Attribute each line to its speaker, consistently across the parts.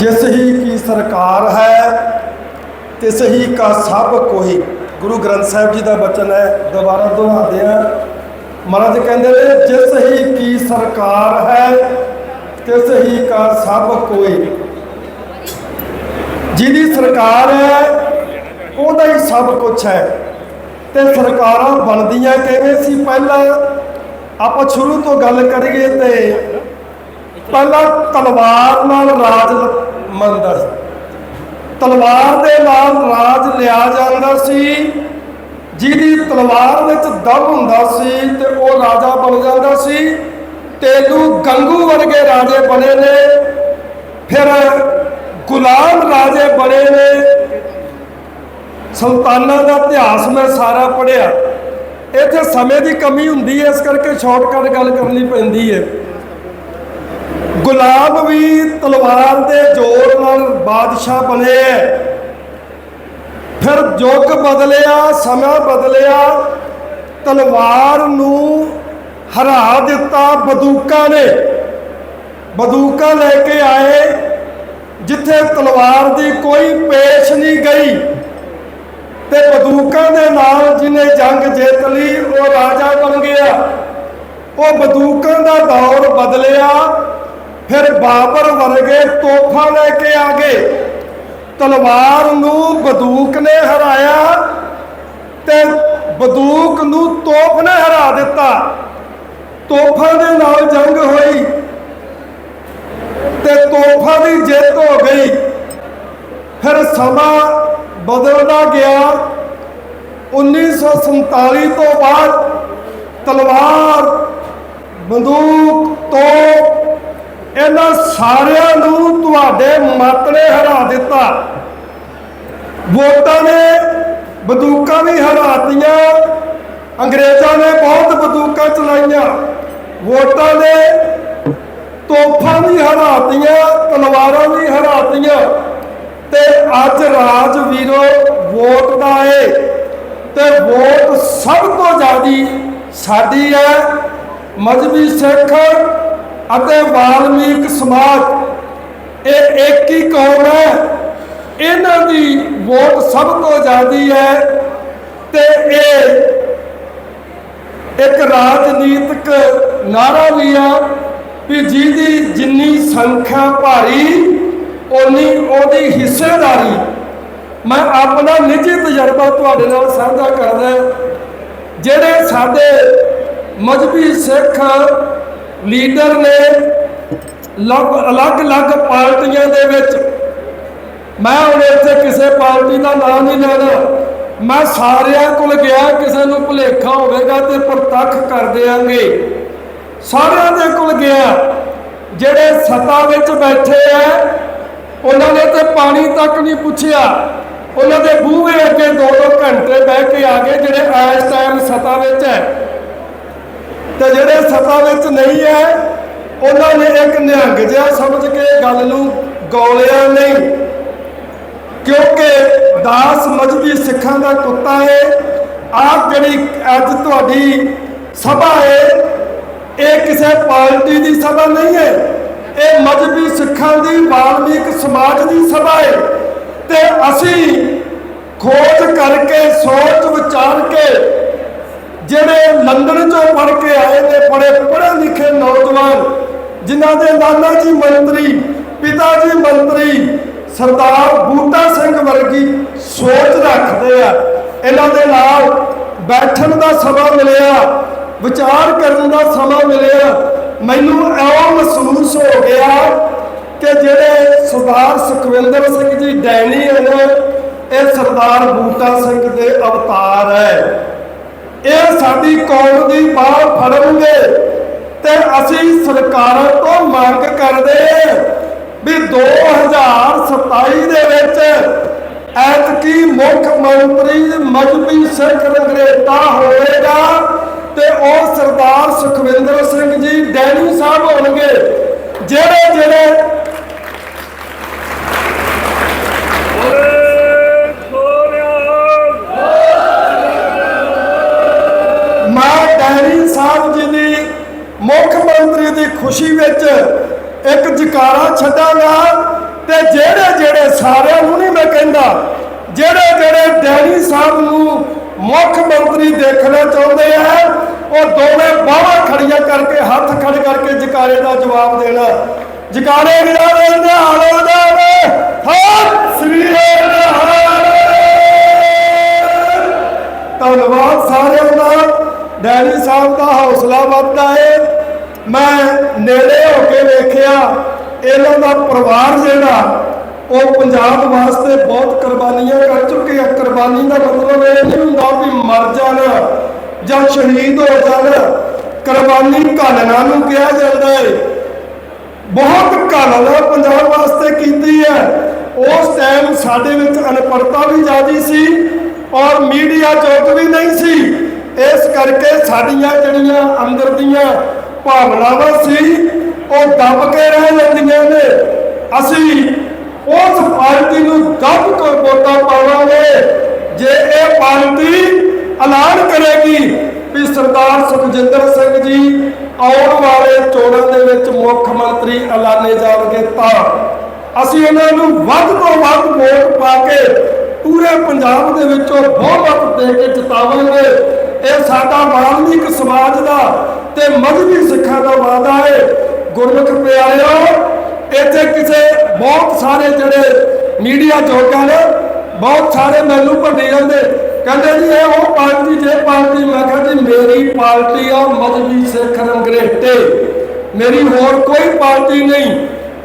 Speaker 1: ਜਿਸ ਹੀ ਕੀ ਸਰਕਾਰ ਹੈ, ਤਿਸ ਹੀ ਕਾ ਸਭ ਕੋਈ। ਗੁਰੂ ਗ੍ਰੰਥ ਸਾਹਿਬ ਜੀ ਦਾ ਬਚਨ ਹੈ, ਦੁਬਾਰਾ ਦੁਹਰਾਉਂਦੇ ਆ ਮਹਾਰਾਜ ਕਹਿੰਦੇ ਨੇ, ਜਿਸ ਹੀ ਕੀ ਸਰਕਾਰ ਹੈ, ਤਿਸ ਹੀ ਕਾ ਸਭ ਕੋਈ। ਜਿਹਦੀ ਸਰਕਾਰ ਹੈ, ਉਹਦਾ ਹੀ ਸਭ ਕੁਝ ਹੈ। ਤੇ ਸਰਕਾਰਾਂ ਬਣਦੀਆਂ ਕਿਵੇਂ ਸੀ? ਪਹਿਲਾਂ ਆਪਾਂ ਸ਼ੁਰੂ ਤੋਂ ਗੱਲ ਕਰੀਏ ਤੇ ਪਹਿਲਾਂ ਤਲਵਾਰ ਨਾਲ ਰਾਜ ਮੰਨਦਾ ਸੀ ਤਲਵਾਰ ਦੇ ਨਾਲ ਰਾਜ ਲਿਆ ਜਾਂਦਾ ਸੀ, ਜਿਹਦੀ ਤਲਵਾਰ ਵਿੱਚ ਦਮ ਹੁੰਦਾ ਸੀ ਤੇ ਉਹ ਰਾਜਾ ਬਣ ਜਾਂਦਾ ਸੀ। ਤੇਲੂ ਗੰਗੂ ਵਰਗੇ ਰਾਜੇ ਬਣੇ ਨੇ, ਫਿਰ ਗੁਲਾਮ ਰਾਜੇ ਬਣੇ ਨੇ। ਸੁਲਤਾਨਾਂ ਦਾ ਇਤਿਹਾਸ ਮੈਂ ਸਾਰਾ ਪੜਿਆ ਇੱਥੇ ਸਮੇਂ ਦੀ ਕਮੀ ਹੁੰਦੀ ਹੈ, ਇਸ ਕਰਕੇ ਸ਼ਾਰਟਕਟ ਗੱਲ ਕਰਨੀ ਪੈਂਦੀ ਹੈ। ਗੁਲਾਬ ਵੀ ਤਲਵਾਰ ਦੇ ਜ਼ੋਰ ਨਾਲ ਬਾਦਸ਼ਾਹ ਬਣੇ। ਫਿਰ ਯੁੱਗ ਬਦਲਿਆ, ਸਮਾਂ ਬਦਲਿਆ, ਤਲਵਾਰ ਨੂੰ ਹਰਾ ਦਿੱਤਾ ਬੰਦੂਕਾਂ ਨੇ। ਬੰਦੂਕਾਂ ਲੈ ਕੇ ਆਏ, ਜਿੱਥੇ ਤਲਵਾਰ ਦੀ ਕੋਈ ਪੇਸ਼ ਨਹੀਂ ਗਈ। ਤੇ ਬੰਦੂਕਾਂ ਦੇ ਨਾਲ ਜਿਹਨੇ ਜੰਗ ਜਿੱਤ ਲਈ, ਉਹ ਰਾਜਾ ਬਣ ਗਿਆ। ਉਹ ਬੰਦੂਕਾਂ ਦਾ ਦੌਰ ਬਦਲਿਆ ਫਿਰ ਬਾਬਰ ਵਰਗੇ ਤੋਫਾਂ ਲੈ ਕੇ ਆ ਗਏ। ਤਲਵਾਰ ਨੂੰ ਬੰਦੂਕ ਨੇ ਹਰਾਇਆ ਤੇ ਬੰਦੂਕ ਨੂੰ ਤੋਪ ਨੇ ਹਰਾ ਦਿੱਤਾ। ਤੋਫਾਂ ਦੇ ਨਾਲ ਜੰਗ ਹੋਈ ਤੇ ਤੋਫਾਂ ਦੀ ਜਿੱਤ ਹੋ ਗਈ। ਫਿਰ ਸਮਾਂ ਬਦਲਦਾ ਗਿਆ। 1947 ਤੋਂ ਬਾਅਦ ਤਲਵਾਰ, ਬੰਦੂਕ, ਤੋਪ ਇਹਨਾਂ ਸਾਰਿਆਂ ਨੂੰ ਤੁਹਾਡੇ ਮਤ ਨੇ ਹਰਾ ਦਿੱਤਾ। ਵੋਟਾਂ ਨੇ ਬੰਦੂਕਾਂ ਵੀ ਹਰਾਤੀਆਂ ਅੰਗਰੇਜ਼ਾਂ ਨੇ ਬਹੁਤ ਬੰਦੂਕਾਂ ਚਲਾਈਆਂ। ਵੋਟਾਂ ਨੇ ਤੋਪਾਂ ਵੀ ਹਰਾਤੀਆਂ ਤਲਵਾਰਾਂ ਵੀ ਹਰਾਤੀਆਂ ਤੇ ਅੱਜ ਰਾਜ ਵੀਰੋ, ਵੋਟ ਦਾ ਏ। ਤੇ ਵੋਟ ਸਭ ਤੋਂ ਜ਼ਿਆਦੀ ਸਾਡੀ ਹੈ। ਮਜਬੀ ਸਿੱਖ ਅਤੇ ਵਾਲਮੀਕ ਸਮਾਜ, ਇਹ ਇੱਕ ਹੀ ਕੌਮ ਹੈ। ਇਹਨਾਂ ਦੀ ਵੋਟ ਸਭ ਤੋਂ ਜ਼ਿਆਦੀ ਹੈ ਤੇ ਇਹ ਇੱਕ ਰਾਜਨੀਤਿਕ ਨਾਰਾ ਵੀ ਆ ਵੀ ਜਿਹਦੀ ਜਿੰਨੀ ਸੰਖਿਆ ਭਾਰੀ ਉਨੀ ਉਹਦੀ ਹਿੱਸੇਦਾਰੀ। ਮੈਂ ਆਪਣਾ ਨਿੱਜੀ ਤਜਰਬਾ ਤੁਹਾਡੇ ਨਾਲ ਸਾਂਝਾ ਕਰਦਾ ਜਿਹੜੇ ਸਾਡੇ ਮਜਬੀ ਸਿੱਖ ਲੀਡਰ ਨੇ ਅਲੱਗ-ਅਲੱਗ ਪਾਰਟੀਆਂ ਦੇ ਵਿੱਚ ਮੈਂ ਹੁਣ ਇੱਥੇ ਕਿਸੇ ਪਾਰਟੀ ਦਾ ਨਾਮ ਨਹੀਂ ਲੈਣਾ। ਮੈਂ ਸਾਰਿਆਂ ਕੋਲ ਗਿਆ, ਕਿਸੇ ਨੂੰ ਭੁਲੇਖਾ ਹੋਵੇਗਾ ਤੇ ਪ੍ਰਤੱਖ ਕਰ ਦੇਾਂਗੇ ਸਾਰਿਆਂ ਦੇ ਕੋਲ ਗਿਆ। ਜਿਹੜੇ ਸਤਾ ਵਿੱਚ ਬੈਠੇ ਆ, ਉਹਨਾਂ ਨੇ ਤੇ ਪਾਣੀ ਤੱਕ ਨਹੀਂ ਪੁੱਛਿਆ। ਉਹਨਾਂ ਦੇ ਬੂਹੇ ਅੱਗੇ ਦੋ ਦੋ ਘੰਟੇ ਬਹਿ ਕੇ ਆ ਗਏ, ਜਿਹੜੇ ਇਸ ਟਾਈਮ ਸਤਾ ਵਿੱਚ ਹੈ। ਤੇ ਜਿਹੜੇ ਸੱਤਾ ਵਿੱਚ ਨਹੀਂ ਹੈ, ਉਹਨਾਂ ਨੇ ਇੱਕ ਨਿਹੰਗ ਜਿਹਾ ਸਮਝ ਕੇ ਗੱਲ ਨੂੰ ਗੋਲਿਆ ਨਹੀਂ। ਕਿਉਂਕਿ ਦਾਸ ਮਜਬੀ ਸਿੱਖਾਂ ਦਾ ਕੁੱਤਾ ਹੈ ਆਪ ਜਿਹੜੀ ਅੱਜ ਤੁਹਾਡੀ ਸਭਾ ਹੈ ਇਹ ਕਿਸੇ ਪਾਰਟੀ ਦੀ ਸਭਾ ਨਹੀਂ ਹੈ ਇਹ ਮਜਬੀ ਸਿੱਖਾਂ ਦੀ, ਵਾਲਮੀਕ ਸਮਾਜ ਦੀ ਸਭਾ ਹੈ ਤੇ ਅਸੀਂ ਖੋਜ ਕਰਕੇ, ਸੋਚ ਵਿਚਾਰ ਕੇ ਜਿਹੜੇ ਲੰਡਨ ਚੋਂ ਪੜ੍ਹ ਕੇ ਆਏ ਨੇ ਬੜੇ ਪੜ੍ਹੇ ਲਿਖੇ ਨੌਜਵਾਨ, ਜਿਨ੍ਹਾਂ ਦੇ ਨਾਨਾ ਜੀ ਮੰਤਰੀ, ਪਿਤਾ ਜੀ ਮੰਤਰੀ, ਸਰਦਾਰ ਬੂਟਾ ਸਿੰਘ ਵਰਗੀ ਸੋਚ ਰੱਖਦੇ ਆ। ਇਹਨਾਂ ਦੇ ਨਾਲ ਬੈਠਣ ਦਾ ਸਮਾਂ ਮਿਲਿਆ, ਵਿਚਾਰ ਕਰਨ ਦਾ ਸਮਾਂ ਮਿਲਿਆ। ਮੈਨੂੰ ਐਉਂ ਮਹਿਸੂਸ ਹੋ ਗਿਆ ਕਿ ਜਿਹੜੇ ਸਰਦਾਰ ਸੁਖਵਿੰਦਰ ਸਿੰਘ ਜੀ ਡੈਣੀ ਹਨ ਇਹ ਸਰਦਾਰ ਬੂਟਾ ਸਿੰਘ ਦੇ ਅਵਤਾਰ ਹੈ। ਇਹ ਸਾਡੀ ਕੌਮ ਦੀ ਬਾਹ ਫੜਨਗੇ ਤੇ ਅਸੀਂ ਸਰਕਾਰਾਂ ਤੋਂ ਮੰਗ ਕਰਦੇ ਵੀ 2027 ਦੇ ਵਿੱਚ ਐਤਕੀ ਮੁੱਖ ਮੰਤਰੀ ਮਜਬੀ ਸਿੱਖ ਰੰਗਰੇਟਾ ਹੋਵੇਗਾ ਤੇ ਉਹ ਸਰਦਾਰ ਸੁਖਵਿੰਦਰ ਸਿੰਘ ਜੀ ਡੈਣੀ ਸਾਹਿਬ ਹੋਣਗੇ। ਜਿਹੜੇ ਜਿਹੜੇ ਖੁਸ਼ੀ ਵਿੱਚ ਇੱਕ ਜਕਾਰਾ ਛੱਡਾਂਗਾ ਤੇ ਸਾਰਿਆਂ ਨੂੰ ਨਹੀਂ ਮੈਂ ਕਹਿੰਦਾ, ਜਿਹੜੇ ਜਿਹੜੇ ਡੈਡੀ ਸਾਹਿਬ ਨੂੰ ਮੁੱਖ ਮੰਤਰੀ ਦੇਖਣਾ ਚਾਹੁੰਦੇ ਆ, ਉਹ ਦੋਵੇਂ ਬਾਹਾਂ ਖੜੀਆਂ ਕਰਕੇ, ਹੱਥ ਖੜ ਕਰਕੇ ਜਕਾਰੇ ਦਾ ਜਵਾਬ ਦੇਣਾ। ਜਕਾਰੇ ਗਿਆਰੇ ਨਿਹਾਲ ਜਾਵੇ। ਹੱਥ ਸ੍ਰੀ ਧੰਨਵਾਦ ਸਾਰਿਆਂ ਦਾ। ਡੈਡੀ ਸਾਹਿਬ ਦਾ ਹੌਸਲਾ ਵੱਧਦਾ ਹੈ ਮੈਂ ਨੇੜੇ ਹੋ ਕੇ ਵੇਖਿਆ, ਇਹਨਾਂ ਦਾ ਪਰਿਵਾਰ ਜਿਹੜਾ, ਉਹ ਪੰਜਾਬ ਵਾਸਤੇ ਬਹੁਤ ਕੁਰਬਾਨੀਆਂ ਕਰ ਚੁੱਕੇ ਆ। ਕੁਰਬਾਨੀ ਦਾ ਮਤਲਬ ਇਹ ਨਹੀਂ ਹੁੰਦਾ ਵੀ ਮਰ ਜਾਣਾ ਜਾਂ ਸ਼ਹੀਦ ਹੋ ਜਾਣਾ। ਕੁਰਬਾਨੀ ਘਾਲਣਾ ਨੂੰ ਕਿਹਾ ਜਾਂਦਾ ਹੈ ਬਹੁਤ ਘਾਲਣਾ ਪੰਜਾਬ ਵਾਸਤੇ ਕੀਤੀ ਹੈ। ਉਸ ਟਾਈਮ ਸਾਡੇ ਵਿੱਚ ਅਨਪੜਤਾ ਵੀ ਜ਼ਿਆਦੀ ਸੀ ਔਰ ਮੀਡੀਆ ਚੌਕ ਵੀ ਨਹੀਂ ਸੀ। ਇਸ ਕਰਕੇ ਸਾਡੀਆਂ ਜਿਹੜੀਆਂ ਅੰਦਰ ਦੀਆਂ ਭਾਵਨਾਵਾਂ ਸੀ, ਉਹ ਦਬ ਕੇ ਰਹਿ ਜਾਂਦੀਆਂ ਨੇ। ਅਸੀਂ ਉਸ ਪਾਰਟੀ ਨੂੰ ਦਬ ਕੇ ਵੋਟਾਂ ਪਾਵਾਂਗੇ। ਜੇ ਇਹ ਪਾਰਟੀ ਐਲਾਨ ਕਰੇਗੀ ਵੀ ਸਰਦਾਰ ਸੁਖਜਿੰਦਰ ਸਿੰਘ ਜੀ ਆਉਣ ਵਾਲੇ ਚੋਣਾਂ ਦੇ ਵਿੱਚ ਮੁੱਖ ਮੰਤਰੀ ਐਲਾਨੇ ਜਾਣਗੇ ਤਾਂ ਅਸੀਂ ਇਹਨਾਂ ਨੂੰ ਵੱਧ ਤੋਂ ਵੱਧ ਵੋਟ ਪਾ ਕੇ ਪੂਰੇ ਪੰਜਾਬ ਦੇ ਵਿੱਚੋਂ ਬਹੁਮਤ ਦੇ ਕੇ ਜਿਤਾਵਾਂਗੇ। ਇਹ ਸਾਡਾ ਵਾਲਮੀਕ ਸਮਾਜ ਦਾ ਤੇ ਮਜ਼੍ਹਬੀ ਸਿੱਖਾਂ ਦਾ ਵਾਅਦਾ ਹੈ। ਗੁਰਮੁਖ ਪਿਆਰਿਓ, ਇੱਥੇ ਕਿਸੇ ਬਹੁਤ ਸਾਰੇ ਜਿਹੜੇ ਮੀਡੀਆ ਜੋਗਾਂ ਨੇ, ਬਹੁਤ ਸਾਰੇ ਮੈਨੂੰ ਭੰਡੀ ਜਾਂਦੇ ਕਹਿੰਦੇ ਜੀ ਇਹ ਉਹ ਪਾਰਟੀ, ਜੇ ਪਾਰਟੀ, ਮੈਂ ਕਿਹਾ ਜੀ ਮੇਰੀ ਪਾਰਟੀ ਆ ਮਜ਼੍ਹਬੀ ਸਿੱਖ ਰੰਗਰੇਟੇ। ਮੇਰੀ ਹੋਰ ਕੋਈ ਪਾਰਟੀ ਨਹੀਂ।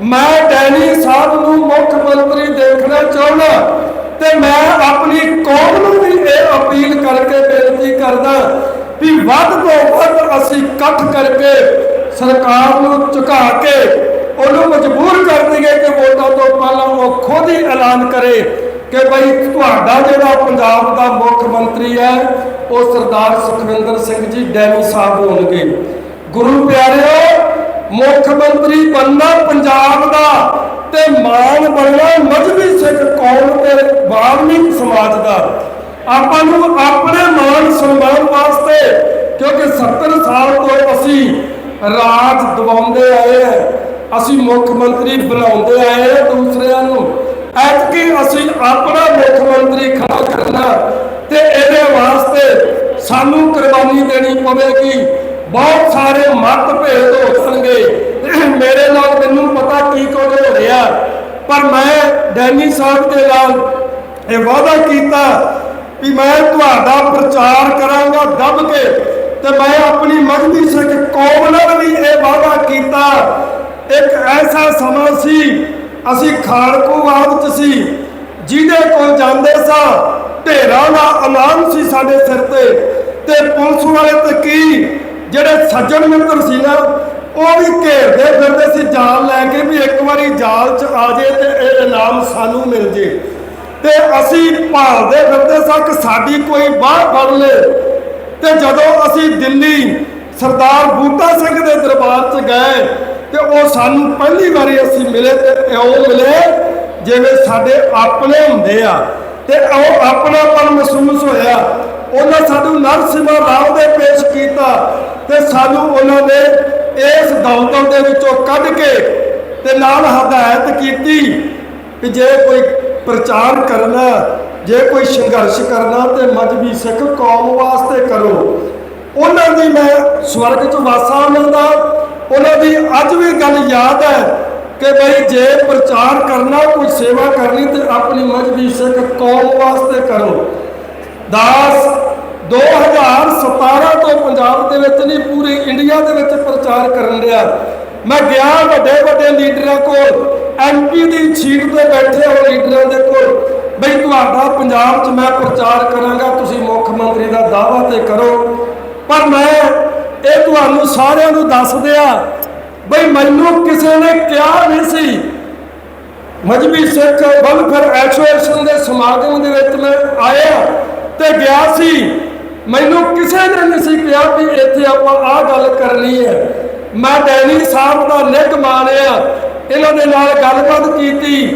Speaker 1: ਮੈਂ ਡੈਨੀ ਸਾਹਿਬ ਨੂੰ ਮੁੱਖ ਮੰਤਰੀ ਦੇਖਣਾ ਚਾਹੁੰਦਾ ਤੇ ਮੈਂ ਆਪਣੀ ਕੌਮ ਨੂੰ ਵੀ ਇਹ ਅਪੀਲ ਕਰ ਵੱਧ ਤੋਂ ਵੱਧ ਅਸੀਂ ਇਕੱਠ ਕਰਕੇ ਸਰਕਾਰ ਨੂੰ ਝੁਕਾ ਕੇ ਉਹਨੂੰ ਮਜਬੂਰ ਕਰ ਦਈਏ ਕਿ ਵੋਟਾਂ ਤੋਂ ਪਹਿਲਾਂ ਉਹ ਖੁਦ ਹੀ ਐਲਾਨ ਕਰੇ ਕਿ ਭਾਈ ਤੁਹਾਡਾ ਜਿਹੜਾ ਪੰਜਾਬ ਦਾ ਮੁੱਖ ਮੰਤਰੀ ਹੈ, ਉਹ ਸਰਦਾਰ ਸੁਖਵਿੰਦਰ ਸਿੰਘ ਜੀ ਡੈਨੀ ਸਾਹਿਬ ਹੋਣਗੇ। ਗੁਰੂ ਪਿਆਰਿਓ, ਮੁੱਖ ਮੰਤਰੀ ਬਣਨਾ ਪੰਜਾਬ ਦਾ ਤੇ ਮਾਨ ਬਣਨਾ ਮਜਬੀ ਸਿੱਖ ਕੌਮ ਤੇ ਵਾਲਮੀਕ ਸਮਾਜ ਦਾ। ਆਪਾਂ ਨੂੰ ਆਪਣੇ ਮਾਨ ਸਨਮਾਨ ਵਾਸਤੇ, ਕਿਉਂਕਿ 70 ਸਾਲ ਤੋਂ ਅਸੀਂ ਰਾਜ ਦਬਾਉਂਦੇ ਆਏ ਹਾਂ, ਅਸੀਂ ਮੁੱਖ ਮੰਤਰੀ ਬਣਾਉਂਦੇ ਆਏ ਹਾਂ ਦੂਸਰਿਆਂ ਨੂੰ। ਐਤਕੀ ਅਸੀਂ ਆਪਣਾ ਮੁੱਖ ਮੰਤਰੀ ਖੜਾ ਕਰਨਾ ਤੇ ਇਹਦੇ ਵਾਸਤੇ ਸਾਨੂੰ ਕੁਰਬਾਨੀ ਦੇਣੀ ਪਵੇਗੀ। ਬਹੁਤ ਸਾਰੇ ਮਤਭੇਦ ਹੋਣਗੇ ਮੇਰੇ ਨਾਲ ਮੈਨੂੰ ਪਤਾ ਕੀ ਕੁਝ ਹੋ ਰਿਹਾ ਪਰ ਮੈਂ ਡੈਨੀ ਸਾਹਿਬ ਦੇ ਨਾਲ ਇਹ ਵਾਅਦਾ ਕੀਤਾ ਵੀ ਮੈਂ ਤੁਹਾਡਾ ਪ੍ਰਚਾਰ ਕਰਾਂਗਾ ਦੱਬ ਕੇ ਤੇ ਮੈਂ ਆਪਣੀ ਮਜ਼ਹਬੀ ਸਿੱਖ ਕੌਮ ਨਾਲ ਵੀ ਇਹ ਵਾਅਦਾ ਕੀਤਾ। ਇੱਕ ਐਸਾ ਸਮਾਂ ਸੀ, ਅਸੀਂ ਖਾੜਕੂਵਾਦ ਚ ਸੀ, ਜਿਹਦੇ ਕੋਲ ਜਾਂਦੇ ਸਾਂ, ਢੇਰਾਂ ਦਾ ਐਲਾਨ ਸੀ ਸਾਡੇ ਸਿਰ ਤੇ। ਤੇ ਪੁਲਿਸ ਵਾਲੇ ਤੇ ਕੀ, ਜਿਹੜੇ ਸੱਜਣ ਮਿੱਤਰ ਸੀ ਨਾ, ਉਹ ਵੀ ਘੇਰਦੇ ਫਿਰਦੇ ਸੀ, ਜਾਲ ਲੈ ਕੇ ਵੀ ਇੱਕ ਵਾਰੀ ਜਾਲ 'ਚ ਆ ਜੇ ਤੇ ਇਹ ਇਨਾਮ ਸਾਨੂੰ ਮਿਲ ਜੇ। ਤੇ ਅਸੀਂ ਭਾਲਦੇ ਫਿਰਦੇ ਸਾਂ ਕਿ ਸਾਡੀ ਕੋਈ ਬਾਹ ਫੜ ਲੇ। ਤੇ ਜਦੋਂ ਅਸੀਂ ਦਿੱਲੀ ਸਰਦਾਰ ਬੂਟਾ ਸਿੰਘ ਦੇ ਦਰਬਾਰ 'ਚ ਗਏ, ਤੇ ਉਹ ਸਾਨੂੰ ਪਹਿਲੀ ਵਾਰੀ ਅਸੀਂ ਮਿਲੇ ਤੇ ਉਹ ਮਿਲੇ ਜਿਵੇਂ ਸਾਡੇ ਆਪਣੇ ਹੁੰਦੇ ਆ। ਤੇ ਉਹ ਆਪਣਾਪਨ ਮਹਿਸੂਸ ਹੋਇਆ। ਉਹਨਾਂ ਸਾਨੂੰ ਨਰਸਿਮਹਾ ਰਾਓ ਦੇ ਪੇਸ਼ ਕੀਤਾ ਤੇ ਸਾਨੂੰ ਉਹਨਾਂ ਨੇ ਇਸ ਦੌਲਤ ਦੇ ਵਿੱਚੋਂ ਕੱਢ ਕੇ ਤੇ ਨਾਲ ਹਦਾਇਤ ਕੀਤੀ ਕਿ ਜੇ ਕੋਈ ਪ੍ਰਚਾਰ ਕਰਨਾ ਜੇ ਕੋਈ ਸੰਘਰਸ਼ ਕਰਨਾ ਤੇ ਮਜਬੀ ਸਿੱਖ ਕੌਮ ਵਾਸਤੇ ਕਰੋ। ਉਹਨਾਂ ਦੀ ਮੈਂ ਸਵਰਗ ਚ ਵਾਸਾ ਮਿਲਦਾ ਉਹਨਾਂ ਦੀ ਅੱਜ ਵੀ ਗੱਲ ਯਾਦ ਹੈ ਕਿ ਬਈ ਜੇ ਪ੍ਰਚਾਰ ਕਰਨਾ, ਕੋਈ ਸੇਵਾ ਕਰਨੀ ਤੇ ਆਪਣੀ ਮਜਬੀ ਸਿੱਖ ਕੌਮ ਵਾਸਤੇ ਕਰੋ। ਦਾਸ 2017 ਤੋਂ ਪੰਜਾਬ ਦੇ ਵਿੱਚ ਨਹੀਂ, ਪੂਰੀ ਇੰਡੀਆ ਦੇ ਵਿੱਚ ਪ੍ਰਚਾਰ ਕਰਨ ਰਿਹਾ ਮੈਂ ਗਿਆ ਵੱਡੇ ਵੱਡੇ ਲੀਡਰਾਂ ਕੋਲ ਐਮਪੀ ਦੀ ਸੀਟ ਤੇ ਬੈਠੇ ਹੋ ਲੀਡਰਾਂ ਦੇ ਕੋਲ। ਬਈ ਤੁਹਾਡਾ ਪੰਜਾਬ 'ਚ ਮੈਂ ਪ੍ਰਚਾਰ ਕਰਾਂਗਾ, ਤੁਸੀਂ ਮੁੱਖ ਮੰਤਰੀ ਦਾ ਦਾਅਵਾ ਤੇ ਕਰੋ। ਪਰ ਮੈਂ ਇਹ ਤੁਹਾਨੂੰ ਸਾਰਿਆਂ ਨੂੰ ਦੱਸ ਦਿਆ ਬਈ ਮੈਨੂੰ ਕਿਸੇ ਨੇ ਕਿਹਾ ਨਹੀਂ ਸੀ। ਮਜਬੀ ਸਿੱਖ ਵੈਲਫੇਅਰ ਐਸੋਸੀਏਸ਼ਨ ਦੇ ਸਮਾਗਮ ਦੇ ਵਿੱਚ ਮੈਂ ਆਇਆ ਤੇ ਗਿਆ ਸੀ। ਮੈਨੂੰ ਕਿਸੇ ਨੇ ਨਹੀਂ ਸੀ ਕਿਹਾ ਵੀ ਇੱਥੇ ਆਪਾਂ ਆਹ ਗੱਲ ਕਰਨੀ ਹੈ। ਮੈਂ ਡੈਨੀ ਸਾਹਿਬ ਦਾ ਨਿੱਘ ਮਾਣਿਆ। ਇਹਨਾਂ ਦੇ ਨਾਲ ਗੱਲਬਾਤ ਕੀਤੀ।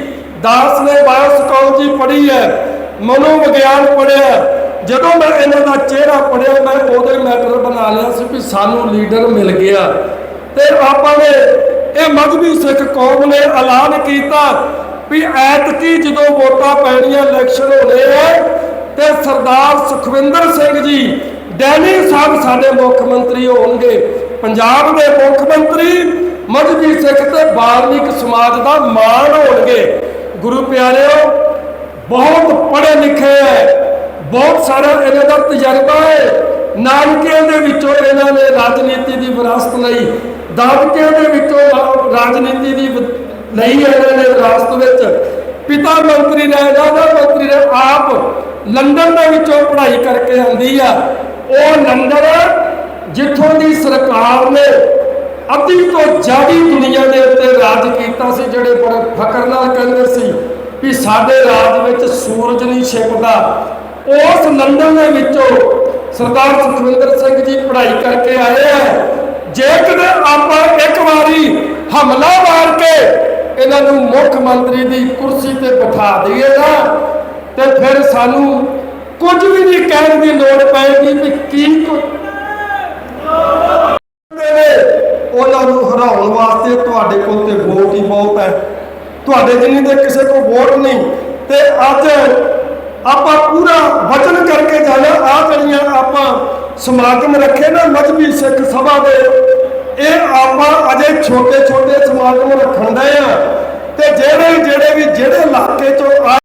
Speaker 1: ਦਾਸ ਨੇ ਬਾਇਓਸਕੋਲੋਜੀ ਪੜ੍ਹੀ ਹੈ। ਮਨੋਵਿਗਿਆਨ ਪੜ੍ਹਿਆ ਜਦੋਂ ਮੈਂ ਇਹਨਾਂ ਦਾ ਚਿਹਰਾ ਪੜ੍ਹਿਆ ਮੈਂ ਉਹਦੇ ਮੈਟਰ ਬਣਾ ਲਿਆ ਸੀ ਵੀ ਸਾਨੂੰ ਲੀਡਰ ਮਿਲ ਗਿਆ। ਤੇ ਆਪਾਂ ਨੇ ਇਹ ਮਜ਼ਬੀ ਸਿੱਖ ਕੌਮ ਨੇ ਐਲਾਨ ਕੀਤਾ ਵੀ ਐਤਕੀ ਜਦੋਂ ਵੋਟਾਂ ਪੈਣੀਆਂ ਇਲੈਕਸ਼ਨ ਹੋਣੇ ਆ, ਤੇ ਸਰਦਾਰ ਸੁਖਵਿੰਦਰ ਸਿੰਘ ਜੀ ਡੈਨੀ ਸਾਹਿਬ ਸਾਡੇ ਮੁੱਖ ਮੰਤਰੀ ਹੋਣਗੇ। ਪੰਜਾਬ ਦੇ ਮੁੱਖ ਮੰਤਰੀ ਮਜਬੀ ਸਿੱਖ ਤੇ ਬਾਲਮਿਕ ਸਮਾਜ ਦਾ ਮਾਣ ਹੋਣਗੇ। ਗੁਰੂ ਪਿਆਰਿਓ, ਬਹੁਤ ਪੜ੍ਹੇ ਲਿਖੇ ਹੈ ਬਹੁਤ ਸਾਰਾ ਇਹਨਾਂ ਦਾ ਤਜਰਬਾ ਹੈ ਨਾਨਕਿਆਂ ਦੇ ਵਿੱਚੋਂ ਇਹਨਾਂ ਨੇ ਰਾਜਨੀਤੀ ਦੀ ਵਿਰਾਸਤ ਲਈ, ਦਾਦਕਿਆਂ ਦੇ ਵਿੱਚੋਂ ਰਾਜਨੀਤੀ ਦੀ ਵ- ਲਈ ਇਹਨਾਂ ਨੇ ਵਿਰਾਸਤ ਵਿੱਚ। ਪਿਤਾ ਮੰਤਰੀ ਨੇ, ਰਾਜਾ ਮੰਤਰੀ ਨੇ ਆਪ ਲੰਡਨ ਦੇ ਵਿੱਚੋਂ ਪੜ੍ਹਾਈ ਕਰਕੇ ਆਉਂਦੀ ਆ। ਉਹ ਲੰਡਨ ਜਿੱਥੋਂ ਦੀ ਸਰਕਾਰ ਨੇ ਅੱਧੀ ਤੋਂ ਜ਼ਿਆਦੀ ਦੁਨੀਆ ਦੇ ਉੱਤੇ ਰਾਜ ਕੀਤਾ ਸੀ, ਜਿਹੜੇ ਬੜੇ ਫਕਰ ਨਾਲ ਕਹਿੰਦੇ ਸੀ ਵੀ ਸਾਡੇ ਰਾਜ ਵਿੱਚ ਸੂਰਜ ਨਹੀਂ ਛਿਪਦਾ। ਉਸ ਲੰਡਨ ਦੇ ਵਿੱਚੋਂ ਸਰਦਾਰ ਸੁਖਵਿੰਦਰ ਸਿੰਘ ਜੀ ਪੜ੍ਹਾਈ ਕਰਕੇ ਆਏ ਹੈ ਜੇ ਕਿਤੇ ਆਪਾਂ ਇੱਕ ਵਾਰੀ ਹਮਲਾ ਮਾਰ ਕੇ ਇਹਨਾਂ ਨੂੰ ਮੁੱਖ ਮੰਤਰੀ ਦੀ ਕੁਰਸੀ ਤੇ ਬਿਠਾ ਦਈਏ ਨਾ, ਤੇ ਫਿਰ ਸਾਨੂੰ ਕੁਝ ਵੀ ਨਹੀਂ ਕਹਿਣ ਦੀ ਲੋੜ ਪਏਗੀ ਵੀ ਕੀ ਕੁ- ਉਹਨਾਂ ਨੂੰ ਹਰਾਉਣ ਵਾਸਤੇ ਤੁਹਾਡੇ ਕੋਲ ਤੇ ਵੋਟ ਹੀ ਬਹੁਤ ਹੈ। ਤੁਹਾਡੇ ਜਿੰਨੀ ਦੇ ਕਿਸੇ ਕੋਲ ਵੋਟ ਨਹੀਂ। ਤੇ ਅੱਜ ਆਪਾਂ ਪੂਰਾ ਵਚਨ ਕਰਕੇ ਜਾਣਾ। ਆ ਜਿਹੜੀਆਂ ਆਪਾਂ ਸਮਾਗਮ ਰੱਖੇ ਨਾ ਮਜਬੀ ਸਿੱਖ ਸਭਾ ਦੇ, ਇਹ ਆਪਾਂ ਅਜੇ ਛੋਟੇ ਛੋਟੇ ਸਮਾਗਮ ਰੱਖਣ ਦੇ ਆ। ਤੇ ਜਿਹੜੇ ਜਿਹੜੇ ਵੀ ਜਿਹੜੇ ਇਲਾਕੇ ਚੋਂ